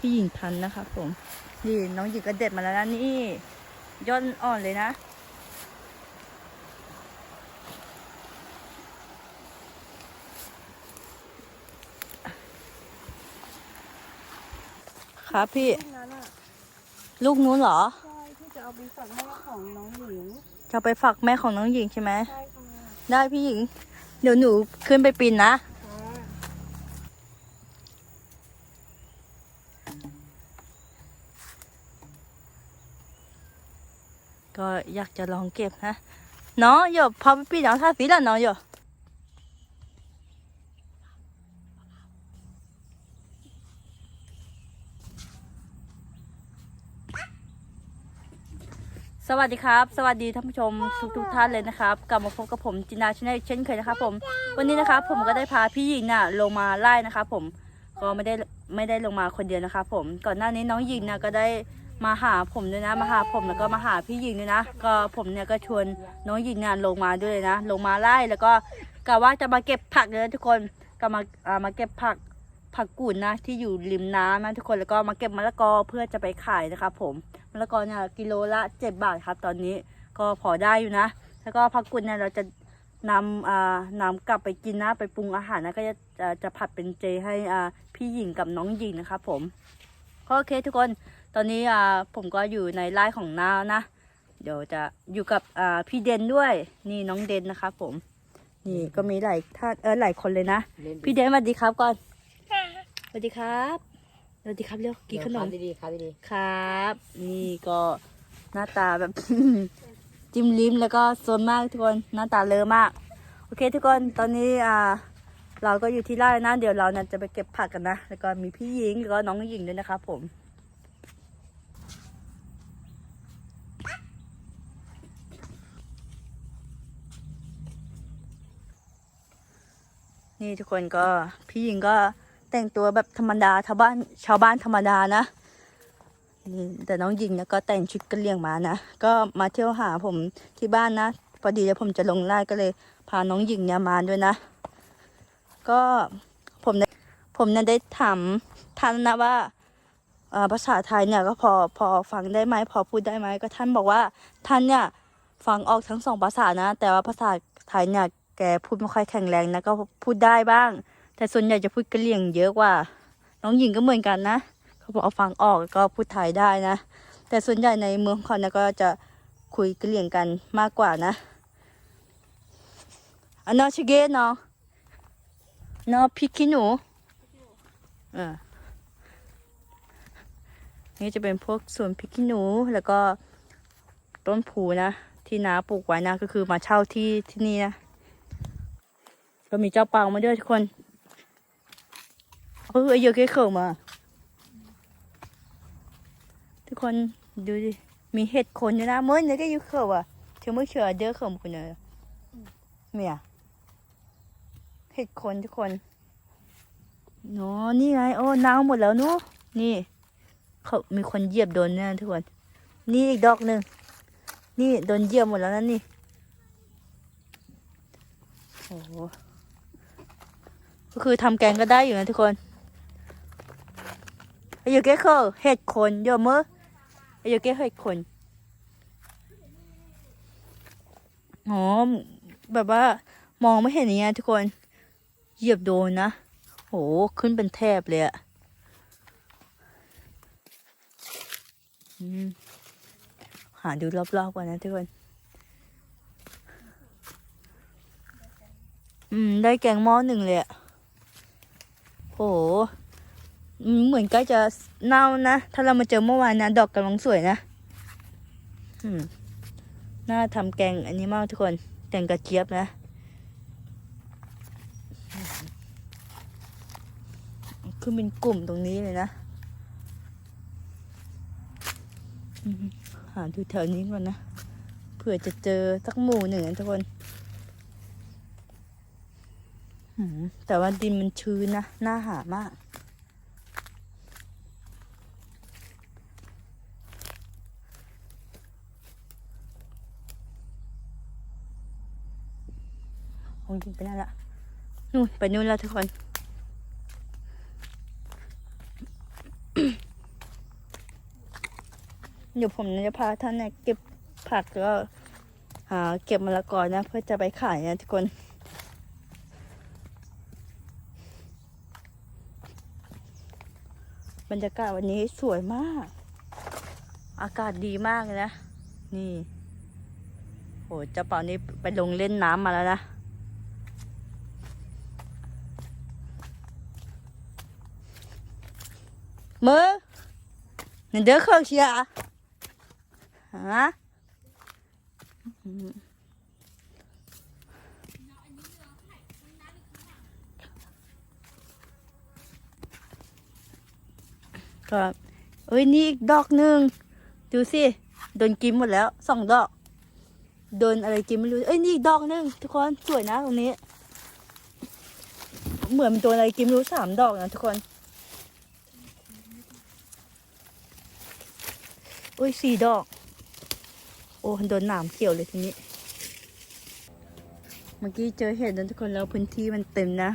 พี่หญิงทันนะคะ ผมนี่น้องหญิงก็เด็ดมาแล้วนะนี่ยอดอ่อนเลยนะ ครับพี่ลูกนั้นอะลูกนู้นเหรอ ใช่ที่จะเอาไปฝากแม่ของน้องหญิงจะไปฝากแม่ของน้องหญิงใช่ไหม ใช่ค่ะได้พี่หญิง เดี๋ยวหนูขึ้นไปปีนนะ ค่ะ ก็ อยากจะลองเก็บนะน้องอย่าพาไปปีนเอาท่าสีละน้องอย่สวัสดีครับ สวัสดีท่านผู้ชมทุกทุกท่านเลยนะครับ กลับมาพบกับผมจินาชแนลเช่นเคยนะครับผม วันนี้นะครับผมก็ได้พาพี่หญิงน่ะลงมาไล่นะครับผมก็ไม่ได้ไม่ได้ลงมาคนเดียวนะครับผมก่อนหน้านี้น้องหญิงเนี่ยก็ได้ มาหาผมด้วยนะมาหาผมแล้วก็มาหาพี่หญิงด้วยนะ ก็ผมเนี่ยก็ชวนน้องหญิงเนี่ยลงมาด้วยเลยนะ ลงมาไล่แล้วก็กะว่าจะมาเก็บผักเลยทุกคนก็มาอ่ามาเก็บผักผักกูดนะที่อยู่ริมน้ำนะทุกคนแล้วก็มาเก็บมะละกอเพื่อจะไปขายนะครับผมมะละกอเนี่ยกิโลละเจ็ดบาทครับ ตอนนี้ก็พอได้อยู่นะ แล้วก็ผักกุดเนี่ยเราจะนำอ่านำกลับไปกินนะไปปรุงอาหารนะก็จะจะจะผัดเป็นเจให้อ่าพี่หญิงกับน้องหญิงนะครับผมโอเคทุกคน ตอนนี้อ่าผมก็อยู่ในไร่ของน้านะ เดี๋ยวจะอยู่กับอ่าพี่เดนด้วย นี่น้องเดนนะครับผม นี่ก็มีหลายท่านเออหลายคนเลยนะพี่เดนสวัสดีครับก่อนสวัสดีครับสวัสดีครับเร็วกินขนม ดีๆครับดีครับ นี่ก็หน้าตาแบบ จิ้มลิ้มแล้วก็โซนมากทุกคนหน้าตาเลอะมาก โอเคทุกคนตอนนี้อ่า เราก็อยู่ที่ไร่นะเดี๋ยวเราเนี่ยจะไปเก็บผักกันนะแล้วก็มีพี่หญิงแล้วก็น้องหญิงด้วยนะครับผม นี่ทุกคนก็พี่หญิงก็แต่งตัวแบบธรรมดาชาวบ้านชาวบ้านธรรมดานะนี่แต่น้องหญิงเนี่ยก็แต่งชุดกระเลียงมานะก็มาเที่ยวหาผมที่บ้านนะพอดีแล้วผมจะลงไล่ก็เลยพาน้องหญิงเนี่ยมาด้วยนะ ก็ผมผมเนี่ยได้ถามท่านนะว่าภาษาไทยเนี่ยก็พอพอฟังได้ไหมพอพูดได้ไหมก็ท่านบอกว่าท่านเนี่ยฟังออกทั้งสองภาษานะ แต่ว่าภาษาไทยเนี่ย แกพูดไม่ค่อยแข็งแรงนะก็พูดได้บ้าง แต่ส่วนใหญ่จะพูดกระเหลี่ยงเยอะกว่า น้องหญิงก็เหมือนกันนะเขาบอกเอาฟังออกก็พูดไทยได้นะ แต่ส่วนใหญ่ในเมืองของเขาเนี่ยก็จะคุยกะเหรี่ยงกันมากกว่านะอันนอชิเกะเนาะเนาะพิกขี้หนูเออนี่จะเป็นพวกสวนพริกขี้หนูแล้วก็ต้นผูนะ ที่น้าปลูกไว้นะก็คือมาเช่าที่ที่นี่นะ ก็มีเจ้าเปามาด้วยทุกคนเออเยอะเกะเขิมา ทุกคนดูดิมีเห็ดคนอยู่นะเมื่อนี้ก็อยู่เขาอะเธอไม่เชื่อเด้อเขาหมดเลยเมียเห็ดคนทุกคนเนาะนี่ไง โอ้หนาวหมดแล้วเนาะนี่เขามีคนเหยียบโดนเนี่ยทุกคน นี่อีกดอกหนึ่ง นี่โดนเหยียบหมดแล้วนั่นนี่ โอ้ ก็คือทำแกงก็ได้อยู่นะทุกคนอายุเก้เขาเห็ดขนเยอะมั้ยอายุเก้เห็ดขนอ๋อแบบว่ามองไม่เห็นอย่างเงี้ยทุกคนเหยียบโดนนะโหขึ้นเป็นแทบเลยอะอืมหาดูรอบๆก่อนนะทุกคน อืม ได้แกงหม้อหนึ่งเลยอะ หอืมเหมือนใกล้จะเน่านะ ถ้าเรามาเจอเมื่อวานนะ ดอกกำลังสวยนะน่าทำแกงอันนี้มากทุกคน แกงกระเจี๊ยบนะ คือเป็นกลุ่มตรงนี้เลยนะ หาดูแถวนี้ก่อนนะ เผื่อจะเจอสักหมู่หนึ่งนะทุกคน แต่ว่าดินมันชื้นนะน่าหามาก คงจริงไปนั่นละนู่นไปนู่นแล้วทุกคนเดี๋ยวผมจะพาท่านเนี่ยเก็บผักแล้วหาเก็บมะละกอนะ เพื่อจะไปขายนะทุกคน บรรยากาศวันนี้สวยมาก อากาศดีมากเลยนะ นี่โหเจ้าเป่านี้ไปลงเล่นน้ำมาแล้วนะ มือนี่เด้อเครื่องเชียร์ฮะ เอ้ยนี่อีกดอกหนึ่งดูสิโดนกินหมดแล้วสองดอก โดนอะไรกินไม่รู้เอ้ยนี่อีกดอกหนึ่งทุกคนสวยนะตรงนี้ เหมือนมันโดนอะไรกินไม่รู้สามดอกนะทุกคนอุ้ยสี่ดอก โอ้โดนหนามเกี่ยวเลยทีนี้ เมื่อกี้เจอเห็ดนะทุกคนแล้วพื้นที่มันเต็มนะ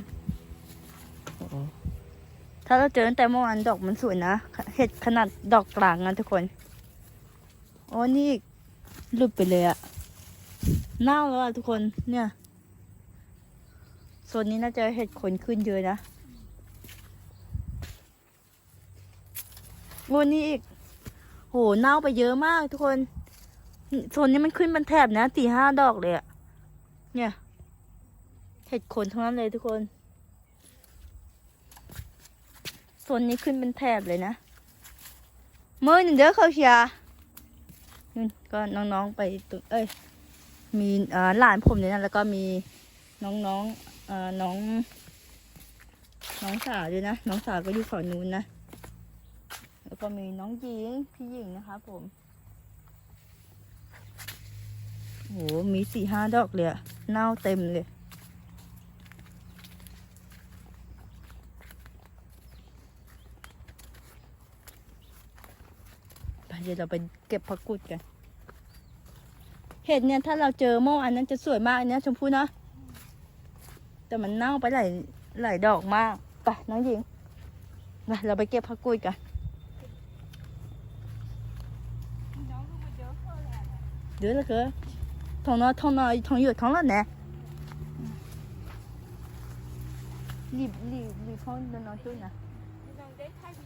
ถ้าเราเจอตั้งแต่เมื่อวานดอกมันสวยนะ เห็ดขนาดดอกกลางนะทุกคน โอ้นี่หลุดไปเลยอะเน่าแล้วอะทุกคน เนี่ยโซนนี้น่าจะเห็ดขนขึ้นเยอะนะโอ้นี่อีก โห เน่าไปเยอะมากทุกคนโซนนี้มันขึ้นเป็นแถบนะสี่ห้าดอกเลยอะเนี่ย เห็ดขนทั้งนั้นเลยทุกคน โซนนี้ขึ้นเป็นแถบเลยนะเมื่อหนึ่งเด้อเขาเชียร์นู่นก็น้องๆไปตุเอ้ย มีอ่าหลานผมเนี่ยนะแล้วก็มีน้องๆอ่าน้อง น้องสาวด้วยนะ น้องสาวก็อยู่ฝั่งนู้นนะ แล้วก็มีน้องหญิงพี่หญิงนะคะผมโหมีสี่ห้าดอกเลยอะเน่าเต็มเลย เดี๋ยวเราไปเก็บผักกุดกัน เห็ดเนี่ยถ้าเราเจอโมอันนั้นจะสวยมากอันนี้ชมพูเนาะ แต่มันเน่าไปหลายหลายดอกมาก ไปน้องหญิงมาเราไปเก็บผักกุดกัน เดี๋ยวละเกอทองน้อยทองน้อยทองหยดทองละเนี่ยรีบรีบรีบเข้าเดินนอนด้วยนะลองได้ถ่ายวิ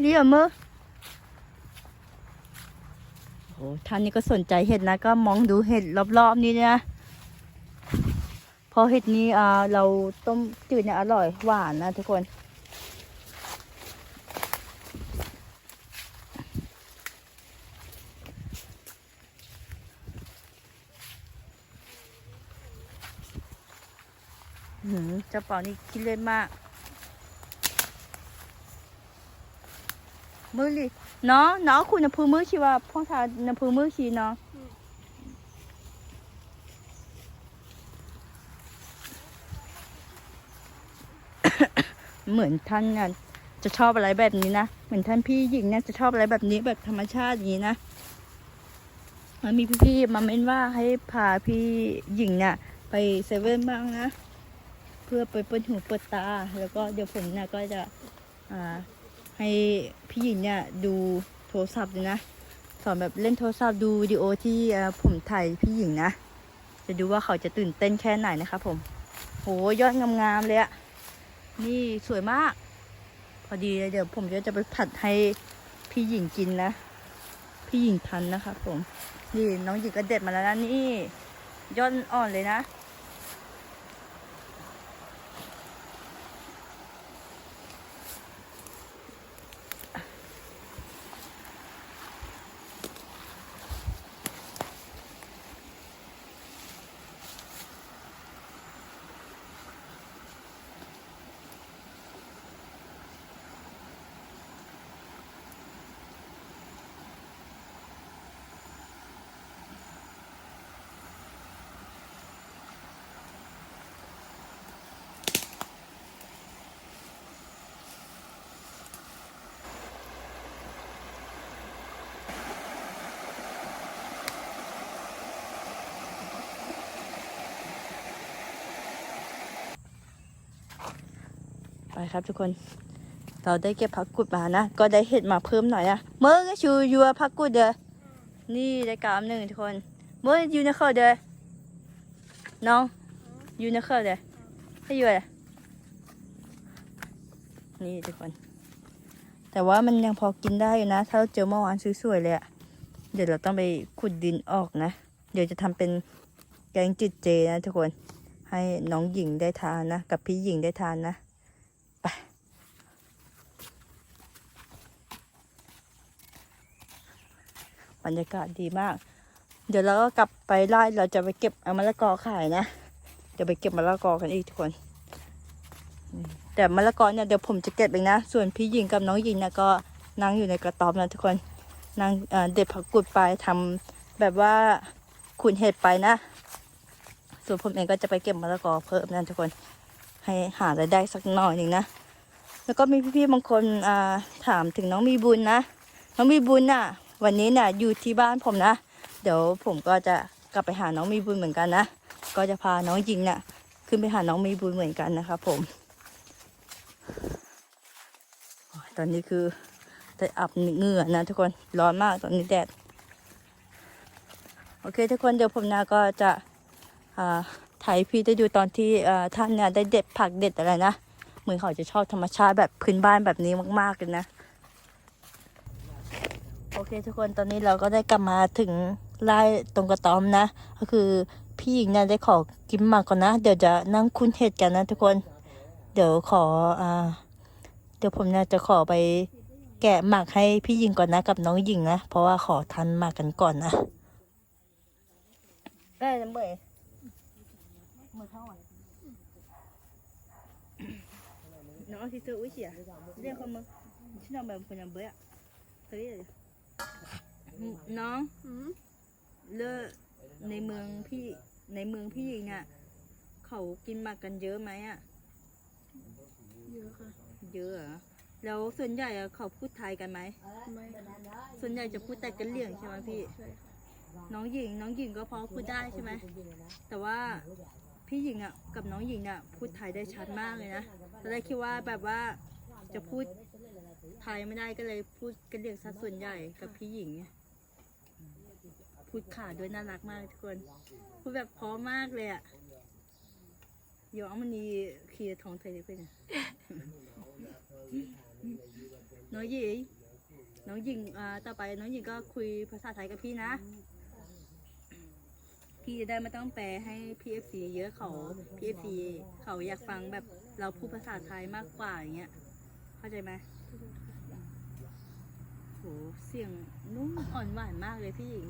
เรียมือโอ้ท่านนี้ก็สนใจเห็ดนะ ก็มองดูเห็ดรอบๆ นี้นะเพราะเห็ดนี้อ่าเราต้มจืดเนี่ยอร่อยหวานนะทุกคนหืมเจ้าเป่านี่คิดเล่นมาก มือลิเนาะเนาะคุณนพูมือชีว่าพ่อทานพูมือชีเนาะเหมือนท่านน่ะจะชอบอะไรแบบนี้นะเหมือนท่านพี่หญิงเนี่ยจะชอบอะไรแบบนี้แบบธรรมชาติอย่างนี้นะมันมีพี่ๆมาเม้นว่าให้พาพี่หญิงเนี่ยไปเซเว่นบ้างนะ เพื่อไปเปิดหูเปิดตา แล้วก็เดี๋ยวผมเนี่ยก็จะอ่า ให้พี่หญิงเนี่ยดูโทรศัพท์ด้วยนะสอนแบบเล่นโทรศัพท์ดูวิดีโอที่ผมถ่ายพี่หญิงนะ จะดูว่าเขาจะตื่นเต้นแค่ไหนนะครับผม โหยอดงามๆเลยอะนี่สวยมาก พอดีเลยเดี๋ยวผมจะจะไปผัดให้พี่หญิงกินนะ พี่หญิงทันนะครับผม นี่น้องหญิงก็เด็ดมาแล้วนะนี่ยอดอ่อนเลยนะ ครับทุกคน เราได้เก็บผักกุดมานะ ก็ได้เห็ดมาเพิ่มหน่อยนะเมื่อก็ชูยัวผักกุดเด้อนี่ได้กามหนึ่งทุกคน เมื่ออยู่ในข้อเด้อน้องอยู่ในข้อเด้อให้อยู่เลยนี่ทุกคน แต่ว่ามันยังพอกินได้อยู่นะ ถ้าเราเจอเมื่อวานสวยๆเลยอะเดี๋ยวเราต้องไปขุดดินออกนะ เดี๋ยวจะทำเป็นแกงจืดเจนะทุกคน ให้น้องหญิงได้ทานนะ กับพี่หญิงได้ทานนะ บรรยากาศดีมาก เดี๋ยวเราก็กลับไปไล่เราจะไปเก็บเอามะละกอขายนะเดี๋ยวไปเก็บมะละกอกันอีกทุกคน แต่มะละกอเนี่ยเดี๋ยวผมจะเก็บเองนะ ส่วนพี่หญิงกับน้องหญิงเนี่ยก็นั่งอยู่ในกระต๊อบนะทุกคนนั่งเเด็ดผักกุดไปทำแบบว่าขุนเห็ดไปนะ ส่วนผมเองก็จะไปเก็บมะละกอเพิ่มนะทุกคนให้หารายได้สักหน่อยหนึ่งนะ แล้วก็มีพี่ๆบางคนาถามถึงน้องมีบุญนะ น้องมีบุญน่ะ วันนี้น่ะอยู่ที่บ้านผมนะ เดี๋ยวผมก็จะกลับไปหาน้องมีบุญเหมือนกันนะ ก็จะพาน้องหญิงน่ะขึ้นไปหาน้องมีบุญเหมือนกันนะครับผม ตอนนี้คือได้อับเหงื่อนะทุกคนร้อนมากตอนนี้แดด โอเค ทุกคนเดี๋ยวผมนะก็จะถ่ายพี่ได้ดูตอนที่ท่านเนี่ยได้เด็ดผักเด็ดอะไรนะ เหมือนเขาจะชอบธรรมชาติแบบพื้นบ้านแบบนี้มากๆเลยนะ คทุกคนตอนนี้เราก็ได้กลับมาถึงไร่ตรงกระต๊อบนะ ก็คือพี่หญิงเนี่ยได้ขอกินหมากก่อนนะ เดี๋ยวจะนั่งคุ้นเห็ดกันนะทุกคน เดี๋ยวขออ่าเดี๋ยวผมเนี่ยจะขอไปแกะหมากให้พี่หญิงก่อนนะกับน้องหญิงนะ เพราะว่าขอทันหมากกันก่อนนะได้จะเมื่อยมือเข้าอะน้องที่เจออุ้ยเสียเรียกเขามึงชื่อน้องแบบคนยังเบื่อเฮ้ย น้องอืมเลอะในเมืองพี่ในเมืองพี่หญิงอะเขากินหมากกันเยอะไหมอะ เยอะค่ะ เยอะเหรอแล้วส่วนใหญ่อะเขาพูดไทยกันไหม ไม่ส่วนใหญ่จะพูดแต่กันเหลี่ยงใช่ไหมพี่ ใช่ค่ะน้องหญิง น้องหญิงก็พอพูดได้ใช่ไหม แต่ว่าพี่หญิงอะกับน้องหญิงอะพูดไทยได้ชัดมากเลยนะตอนแรกคิดว่าแบบว่าจะพูด ไทยไม่ได้ก็เลยพูดกันเหลี่ยงซะส่วนใหญ่กับพี่หญิงไงพูดขาดด้วยน่ารักมากทุกคน พูดแบบพราะมมากเลยอะเดี๋ยวเอามันนีขี่ท้องเธอดีกว่านะน้องหญิงน้องหญิงอ่าต่อไปน้องหญิงก็คุยภาษาไทยกับพี่นะ พี่จะได้ไม่ต้องแปลให้พี่เอฟซีเยอะเขาพี่เอฟซีเขาอยากฟังแบบเราพูดภาษาไทยมากกว่าอย่างเงี้ย เข้าใจไหม หเสียงนุ่มอ่อนหวานมากเลยพี่หญิง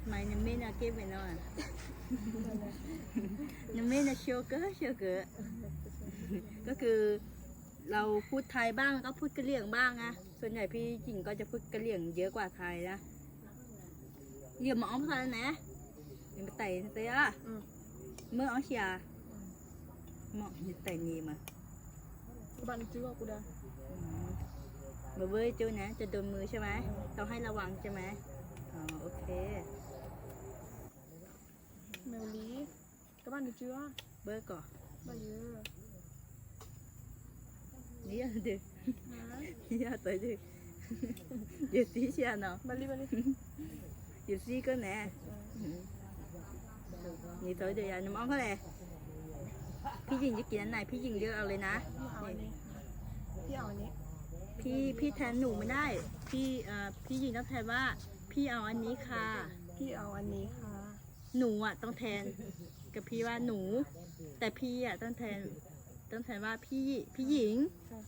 ทำไมน้ำเมน่าเก็บไว้หน่อยน้ำเมน่าโชเกอร์โชเกอร์ก็คือเราพูดไทยบ้างแล้วก็พูดกะเหรี่ยงบ้างนะส่วนใหญ่พี่หญิงก็จะพูดกะเหรี่ยงเยอะกว่าไทยนะ giờ mà ông thôi nè mình bị tẩy tí á Ừ. mới ở xà mà bị tẩy gì mà บ้าน จื้อว่ากูได้ mà bơi chưa nè cho đôi mưa ใช่ไหมต้องให้ระวังใช่ไหมอ๋อโอเคแมวลีก็บ้านจื้อว่าเบอร์ก่อนบ้านเยอะนี่อะดิฮะนี่อะตัวดิเดี๋ยวซีเชียเนาะบ้านลีบ้านลีเดี๋ยวซีก็แน่นี่ตัวเดียวน้ำอ้อมเขาเลย พี่หญิงจะกินอันไหนพี่หญิงเลือกเอาเลยนะพี่เอาอันนี้พี่เอาอันนี้พี่พี่แทนหนูไม่ได้ พี่เอ่อพี่หญิงต้องแทนว่า พี่เอาอันนี้ค่ะ พี่เอาอันนี้ค่ะหนูอะต้องแทนกับพี่ว่าหนู แต่พี่อะต้องแทนต้องแทนว่าพี่พี่หญิง ค่ะ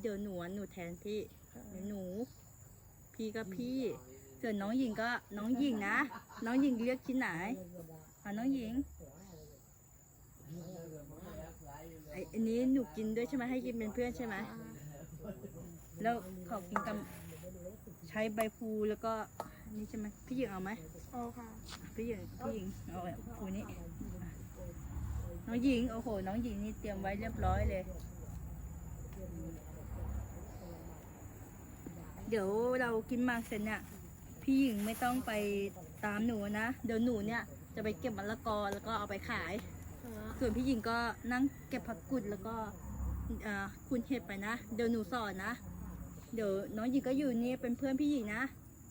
เดี๋ยวหนูอะหนูแทนพี่หนู พี่ก็พี่ส่วนน้องหญิงก็น้องหญิงนะน้องหญิงเรียกที่ไหนอะน้องหญิงไออันนี้หนูกินด้วยใช่ไหมให้กินเป็นเพื่อนใช่ไหมแล้วขอกินกับใช้ใบพลูแล้วก็นี่ใช่ไหมพี่หญิงเอาไหมเอาค่ะพี่หญิงพี่หญิงเอาแบบคูนี้น้องหญิงโอ้โหน้องหญิงนี่เตรียมไว้เรียบร้อยเลย เดี๋ยวเรากินหมากเสร็จเนี่ยพี่หญิงไม่ต้องไปตามหนูนะ เดี๋ยวหนูเนี่ยจะไปเก็บมะละกอแล้วก็เอาไปขาย ส่วนพี่หญิงก็นั่งเก็บผักกุดแล้วก็อ่าคุณเห็ดไปนะ เดี๋ยวหนูสอนนะ เดี๋ยวน้องหญิงก็อยู่นี่เป็นเพื่อนพี่หญิงนะ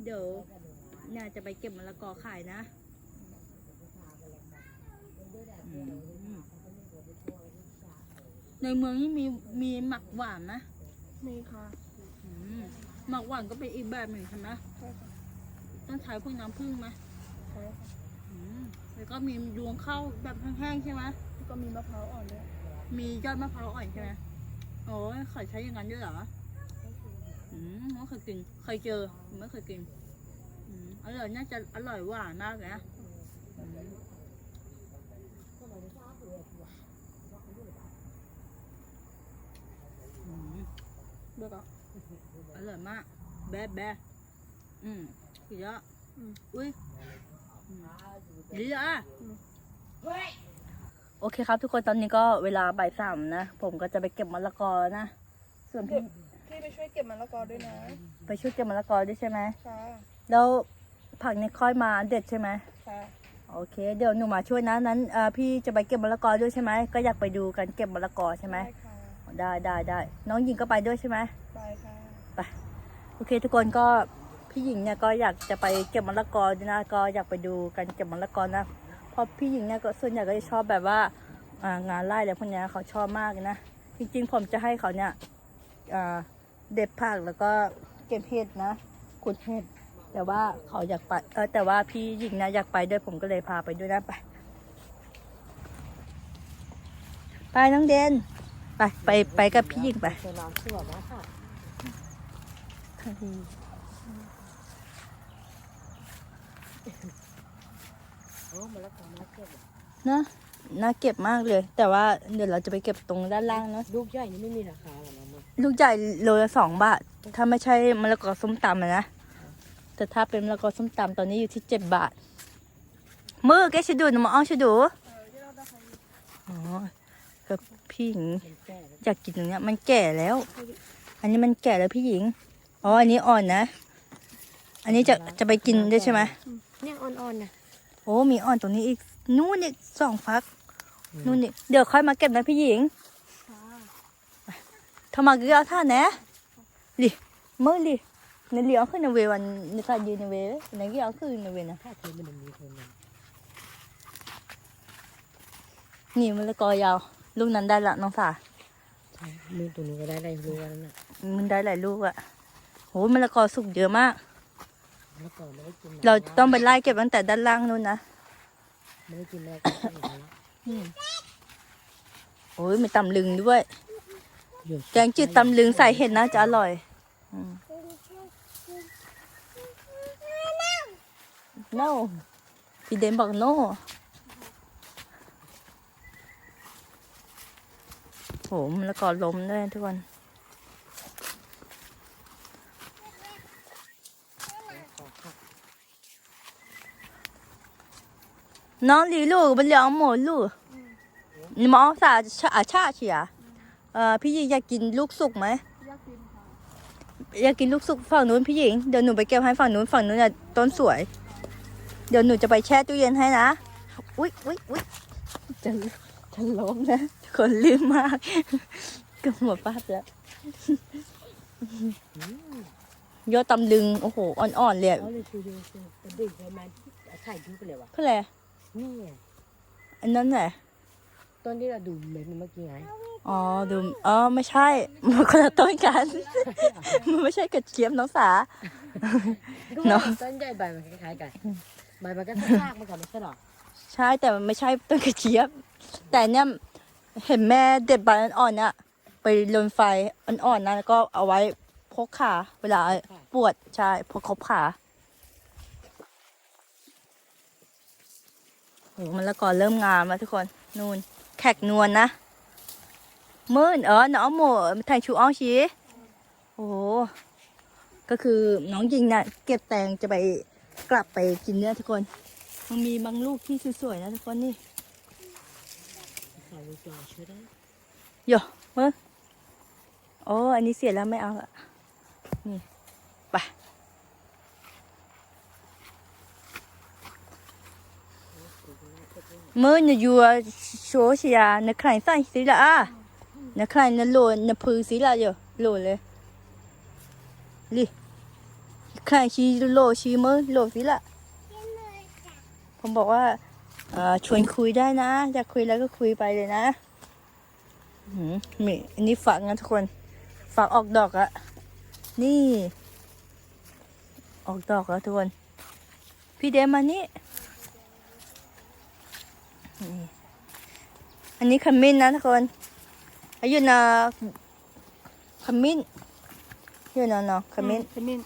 เดี๋ยวเนี่ยจะไปเก็บมะละกอขายนะอืมในเมืองนี่มีมีหมักหวานนะมีค่ะอืมหมักหวานก็เป็นอีกแบบหนึ่งใช่ไหมใช่ค่ะต้องใช้พวกน้ำผึ้งไหมใช่ค่ะอืม แล้วก็มีรวงข้าวแบบแห้งๆใช่ไหมแล้วก็มีมะพร้าวอ่อนด้วยมียอดมะพร้าวอ่อนใช่ไหมโอ้ยเขาใช้อย่างนั้นด้วยเหรอ อืมไม่เคยกิน เคยเจอ ไม่เคยกิน อืมอร่อยน่าจะอร่อยหวานมากเลยนะอืมอืมแล้วก็อร่อยมาก แบ๊ะแบ๊ะอืมกินเยอะอืมอุ้ยอืม ดีอะอืมโอเคครับทุกคนตอนนี้ก็เวลาบ่ายสามนะ ผมก็จะไปเก็บมะละกอนะ ส่วนพี่พี่ไปช่วยเก็บมะละกอด้วยนะ ไปช่วยเก็บมะละกอด้วยใช่ไหมค่ะแล้วผักนี่ค่อยมาเด็ดใช่ไหมค่ะโอเค เดี๋ยวหนูมาช่วยนะนั้นเอ่อพี่จะไปเก็บมะละกอด้วยใช่ไหมก็อยากไปดูกันเก็บมะละกอใช่ไหมได้ค่ะได้ได้ได้น้องหญิงก็ไปด้วยใช่ไหมไปค่ะไปโอเค ทุกคนก็ พี่หญิงเนี่ยก็อยากจะไปเก็บมะละกอด้วยนะก็อยากไปดูกันเก็บมะละกอนะเพราะพี่หญิงเนี่ยก็ส่วนใหญ่ก็จะชอบแบบว่าอ่างานไร่อะไรพวกเนี้ยเขาชอบมากนะจริง ๆ ผมจะให้เขาเนี่ยอ่าเด็ดผักแล้วก็เก็บเห็ดนะขุดเห็ดแต่ว่าเขาอยากไปเออแต่ว่าพี่หญิงนะอยากไปด้วยผมก็เลยพาไปด้วยนะไปไปน้องเดนไปไปไปกับพี่หญิงไป เจอ น้องสวยมากค่ะโอ้มะละกอน่าเก็บอะนะน่าเก็บมากเลย แต่ว่าเดี๋ยวเราจะไปเก็บตรงด้านล่างนะลูกใหญ่นี่ไม่มีราคาหรอกนะมึงลูกใหญ่โลละสองบาท ถ้าไม่ใช่มะละกอส้มตำอะนะ แต่ถ้าเป็นมะละกอส้มตำตอนนี้อยู่ที่เจ็ดบาท มือแกชิดูหนูมาเอาชิดูเออที่เราได้ค่ะอ๋อคือพี่หญิงมันแก่แล้วอยากกินตรงเนี้ย มันแก่แล้ว อันนี้มันแก่แล้วพี่หญิง อ๋อ อันนี้อ่อนนะ อันนี้จะจะไปกินด้วยใช่ไหมเนี่ยอ่อนๆนะ โอ้มีอ่อนตรงนี้อีก นู่นอีกสองฟัก นู่นอีกเดี๋ยวค่อยมาเก็บนะพี่หญิงค่ะทำไมก็ท่าแหนะลิเมื่อลิในเหลียวขึ้นในเววันในการยืนในเวในก็เอาขึ้นในเวนะถ้าเธอมันมีคนนึงนี่มันละกอยาวลูกนั้นได้ละน้องสาใช่มือตัวนี้ก็ได้ได้รู้ว่านั่นน่ะมันได้หลายลูกอะโหมันละกอสุกเยอะมาก มะละกอไม่ได้กินเราต้องไปไล่เก็บตั้งแต่ด้านล่างนู่นนะไม่ได้กินแล้วก็กินแล้วอืมโอ้ยมีตำลึงด้วยอยู่แกงจืดตำลึงใส่เห็ดนะจะอร่อยอืม no พี่เดนบอก no โหมันละกอล้มด้วยทุกคน น้อง李路不了某路你มองสาชาชาเฉียเอ่อพี่หญิงอยากกินลูกสุกไหม อยากกินค่ะ อยากกินลูกสุกฝั่งนู้นพี่หญิง เดี๋ยวหนูไปเก็บให้ฝั่งนู้นฝั่งนู้นน่ะต้นสวย เดี๋ยวหนูจะไปแช่ตู้เย็นให้นะ อุ๊ยอุ๊ยอุ๊ยจะจะล้มนะคนลืมมากก็หมดป้าดแล้วยอดตำลึง โอ้โห อ่อนๆเลยอะ เขาเลยคือดูสิกระดิ่งไปมาถ่ายรูปไปเลยวะ เพื่ออะไร นี่ไงอันนั้นแหละต้นที่เราดูเม็ดมันเมื่อกี้ไงอ๋อดูอ๋อไม่ใช่ มันคนละต้นกัน มันไม่ใช่กระเจี๊ยบน้องสาเนอะต้นใหญ่ใบมันคล้ายๆกันใบมันก็ซากๆมันกับไม่ใช่หรอใช่แต่มันไม่ใช่ต้นกระเจี๊ยบ แต่เนี่ยเห็นแม่เด็ดใบอ่อนๆเนี่ยไปลนไฟอ่อนๆนะแล้วก็เอาไว้พกขาเวลาปวดใช่พกคบขา โหมันล้วก็เริ่มงามแล้วทุกคนนูนแขกนวลนะมื่นเออน้องหมูแทงชูอ้อชีโอ้โหก็คือน้องยิงนี่ยเก็บแตงจะไปกลับไปกินเนี่ยทุกคน มันมีบางลูกที่สวยๆนะทุกคนนี่ขอรูปเยได้โยเมื่อโอ้อันนี้เสียแล้วไม่เอาละนี่ไป มื่อเนี่ยอยู่ số xì à nó khai sai xí là à nó khai nó lồ nó phư xí là rồi lồ เลย đi khai xí lồ xí mơ lồ xí là ผมบอกว่าชวนคุยได้นะอยากคุยแล้วก็คุยไปเลยนะมมีอันนี้ฝักนะทุกคนฝักออกดอกอะนี่ ออกดอกแล้วทุกคน พี่เดมมานี่ นี่อันนี้ขมิ้นนะทุกคนอายุนาขมิ้นอายุนาเนาะขมิ้นขมิ้น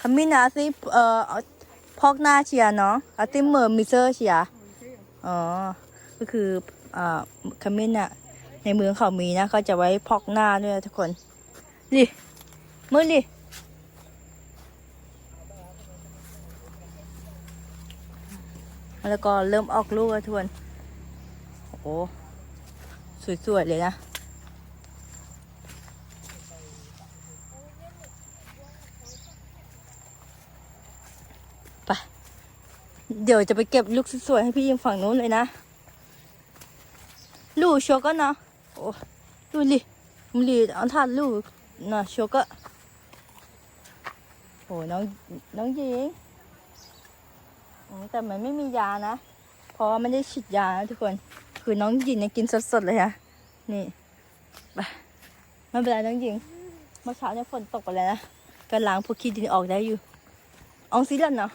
ขมิ้นนะสิเอ่อเอาพอกหน้าเชียเนาะเอาติมเมอร์มิเซอร์เชียอ๋อก็คืออ่าขมิ้นอะในเมืองเขามีนะเขาจะไว้พอกหน้าด้วยนะทุกคนดิมือดิ แล้วก็เริ่มออกลูกแล้วทุกคนโอ้สวย ๆ เลยนะไปเดี๋ยวจะไปเก็บลูกสวย ๆ ให้พี่ยิงฝั่งนู้นเลยนะ ลูกโชก็นะโอ้ดูดิมันลีเอาท่าลูกนะโชก็โอ้น้องน้องหญิง แต่มันไม่มียานะ เพราะไม่ได้ฉีดยานะทุกคน คือน้องหญิงเนี่ยกินสดๆเลยนะนี่ไปไม่เป็นไรน้องหญิง เมื่อเช้าเนี่ยฝนตกไปแล้วนะก็ล้างพวกขี้ดินออกได้อยู่อองซิลันเนาะ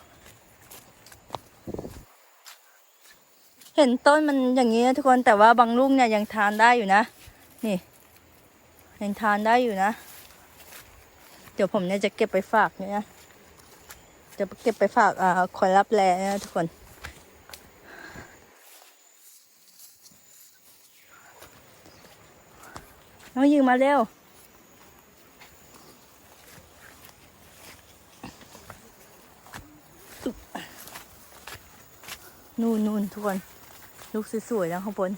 เห็นต้นมันอย่างนี้นะทุกคนแต่ว่าบางลูกเนี่ยยังทานได้อยู่นะ นี่ยังทานได้อยู่นะ เดี๋ยวผมเนี่ยจะเก็บไปฝากเนี่ยนะ จะเก็บไปฝากอ่าคนรับแลนะทุกคน น้องยิงมาเร็ว นู่นนู่นทุกคน ลูกสวยๆนะข้างบน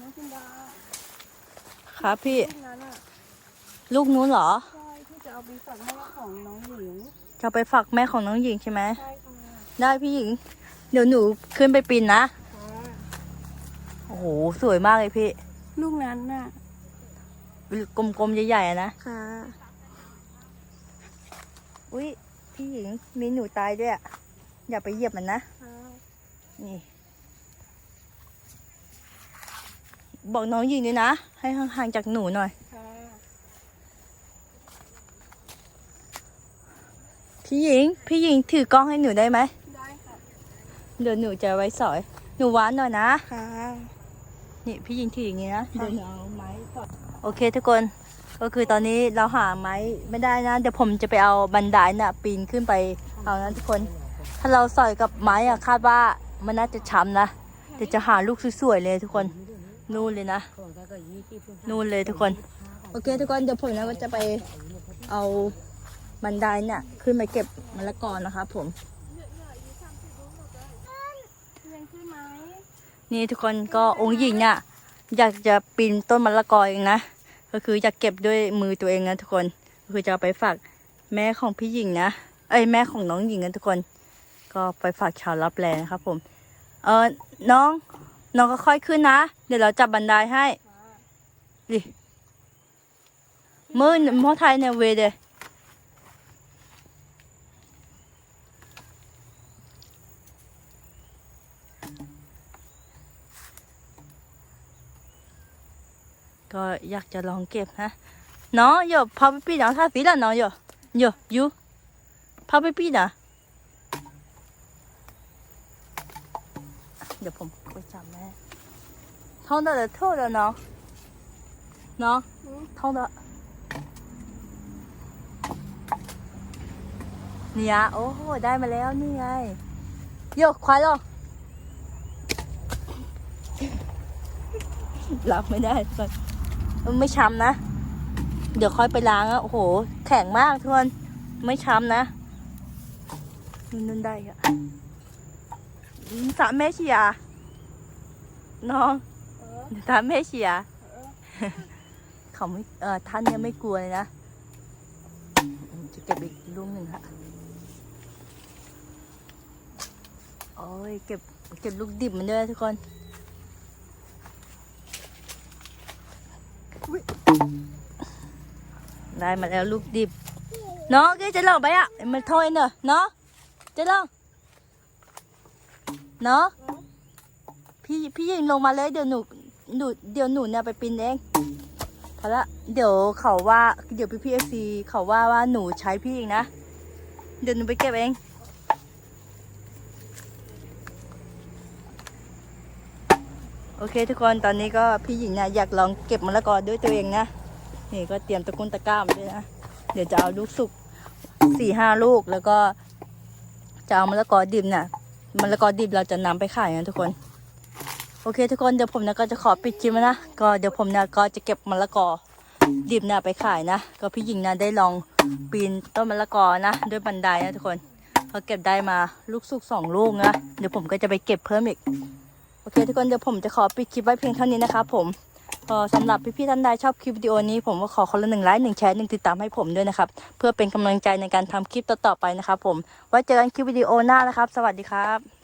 น้องคุณดาครับพี่ลูกนั้นอะลูกนู้นเหรอ ใช่ที่จะเอาไปฝากแม่ของน้องหญิง จะไปฝากแม่ของน้องหญิงใช่ไหมใช่ค่ะได้พี่หญิง เดี๋ยวหนูขึ้นไปปีนนะค่ะโอ้โหสวยมากเลยพี่ลูกนั้นน่ะกลมๆใหญ่ๆอะนะค่ะอุ้ยพี่หญิงมีหนูตายด้วยอะอย่าไปเหยียบมันนะค่ะนี่ บอกน้องหญิงด้วยนะ ให้ห่างๆจากหนูหน่อย ค่ะ พี่หญิง พี่หญิงถือกล้องให้หนูได้ไหม ได้ค่ะ เดี๋ยวหนูจะไว้สอย หนูหวานหน่อยนะ ค่ะ นี่พี่หญิงถืออย่างนี้นะ เดี๋ยวหนูเอาไม้สอย โอเคทุกคน ก็คือตอนนี้เราหาไม้ไม่ได้นะ เดี๋ยวผมจะไปเอาบันไดน่ะปีนขึ้นไปเอานะทุกคน ถ้าเราสอยกับไม้อะคาดว่ามันน่าจะช้ำนะ เดี๋ยวจะหาลูกสวยๆเลยทุกคน นู่นเลยนะ นู่นเลยทุกคน โอเคทุกคนเดี๋ยวผมนะก็จะไปเอา บันไดเนี่ยขึ้นไปเก็บมะละกอนะครับผมยังขึ้นไหมนี่ทุกคนก็องค์หญิงเนี่ยอยากจะปีนต้นมะละกอเองนะก็คืออยากเก็บด้วยมือตัวเองนะทุกคนคือจะเอาไปฝากแม่ของพี่หญิงนะเอ้ยแม่ของน้องหญิงนะทุกคน ก็ไปฝากชาวรับแลนะครับผมเออน้องน้องก็ค่อยขึ้นนะ เดี๋ยวเราจับบันไดให้ดิมือมอไทยเนี่ยเวเด ก็อยากจะลองเก็บนะน้องโยพาไปปีหนังท่าสีละน้องโยโยยูพาไปปีนะเดี๋ยวผมไปจับแม่ท้องได้เลยเท่าแล้วน้องน้องท้องได้เนี่ยโอ้โหได้มาแล้วนี่ไงโยควายหรอรับไม่ได้สัก มันไม่ช้ำนะ เดี๋ยวค่อยไปล้างอะโอ้โห แข็งมากทุกคนไม่ช้ำนะนุ่นได้อะสามเมเชิยน้องออสามเมเชิยเออเขาไม่เออท่านเนี่ยไม่กลัวเลยนะ จะเก็บอีกลูกหนึ่งค่ะโอ้ยเก็บเก็บลูกดิบมันด้วยทุกคน ได้มาแล้วลูกดิบ เนาะ cái จะลองไปอะ มัน thôi nè nó จะลอง เนาะพี่พี่ยิงลงมาเลยเดี๋ยวหนูหนูเดี๋ยวหนูเนี่ยไปปีนเองพอละเดี๋ยวเขาว่า เดี๋ยวพี่พีเอฟซีเขาว่าว่าหนูใช้พี่ยิงนะ เดี๋ยวหนูไปเก็บเอง โอเค ทุกคนตอนนี้ก็พี่หญิงนี่ยอยากลองเก็บมะละกอด้วยตัวเองนะนี่ก็เตรียมตะกุนตะกร้ามาด้วยนะเดี๋ยวจะเอาลูกสุกสี่ห้าลูกแล้วก็จะเอามะละกอดิบเนี่ยมะละกอดิบเราจะนำไปขายนะทุกคน โอเค ทุกคนเดี๋ยวผมนี่ยก็จะขอปิดคลิปนะก็เดี๋ยวผมนี่ยก็จะเก็บมะละกอดิบนี่ยไปขายนะก็พี่หญิงนี่ยได้ลองปีนต้นมะละกอนะด้วยบันไดนะทุกคนพอเก็บได้มาลูกสุกสองลูกนะเดี๋ยวผมก็จะไปเก็บเพิ่มอีก เคทุกคนเดี๋ยวผมจะขอปิดคลิปไว้เพียงเท่านี้นะครับผมก็สำหรับพี่ๆท่านใดชอบคลิปวิดีโอนี้ผมก็ขอคนละหนึ่งไลค์หนึ่งแชร์หนึ่งติดตามให้ผมด้วยนะครับ เพื่อเป็นกำลังใจในการทำคลิปต่อๆไปนะครับผมไว้เจอกันคลิปวิดีโอหน้านะครับ สวัสดีครับ